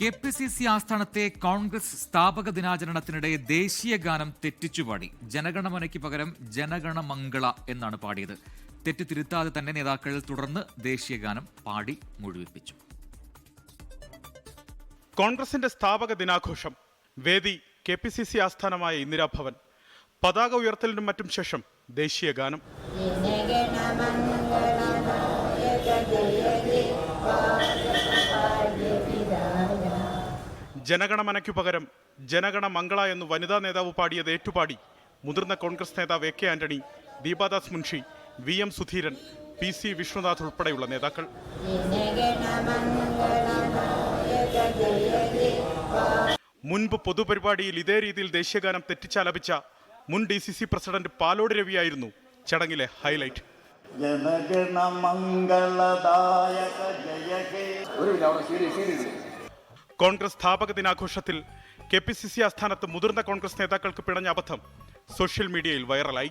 K P C C ആസ്ഥാനത്തെ കോൺഗ്രസ് സ്ഥാപക ദിനാചരണത്തിനിടെ ദേശീയ ഗാനം തെറ്റിച്ചുപാടി ജനഗണമനയ്ക്ക് പകരം ജനഗണമംഗള എന്നാണ് പാടിയത്. തെറ്റ് തിരുത്താതെ തന്നെ നേതാക്കൾ തുടർന്ന് ദേശീയ ഗാനം പാടി മുഴുവിപ്പിച്ചു. കോൺഗ്രസിന്റെ സ്ഥാപക ദിനാഘോഷം വേദി കെ പി സി സി ആസ്ഥാനമായ ഇന്ദിരാഭവൻ പതാക ഉയർത്തലിനും മറ്റും ശേഷം ദേശീയ ഗാനം. ജനഗണമനയ്ക്കു പകരം ജനഗണ മംഗള എന്ന് വനിതാ നേതാവ് പാടിയത് ഏറ്റുപാടി. മുതിർന്ന കോൺഗ്രസ് നേതാവ് A K Antony Deepa Das Munshi V M Sudheeran P C Vishnunath ഉൾപ്പെടെയുള്ള നേതാക്കൾ. മുൻപ് പൊതുപരിപാടിയിൽ ഇതേ രീതിയിൽ ദേശീയഗാനം തെറ്റിച്ചാലപിച്ച മുൻ D C C president Palode രവിയായിരുന്നു ചടങ്ങിലെ ഹൈലൈറ്റ്. ജനഗണമംഗളദായക ജയ ഹേ. കോൺഗ്രസ് സ്ഥാപക ദിനാഘോഷത്തിൽ കെ പി സി സി ആസ്ഥാനത്ത് മുതിർന്ന കോൺഗ്രസ് നേതാക്കൾക്ക് പിണഞ്ഞ അബദ്ധം സോഷ്യൽ മീഡിയയിൽ വൈറലായി.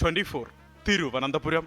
Twenty four Thiruvananthapuram.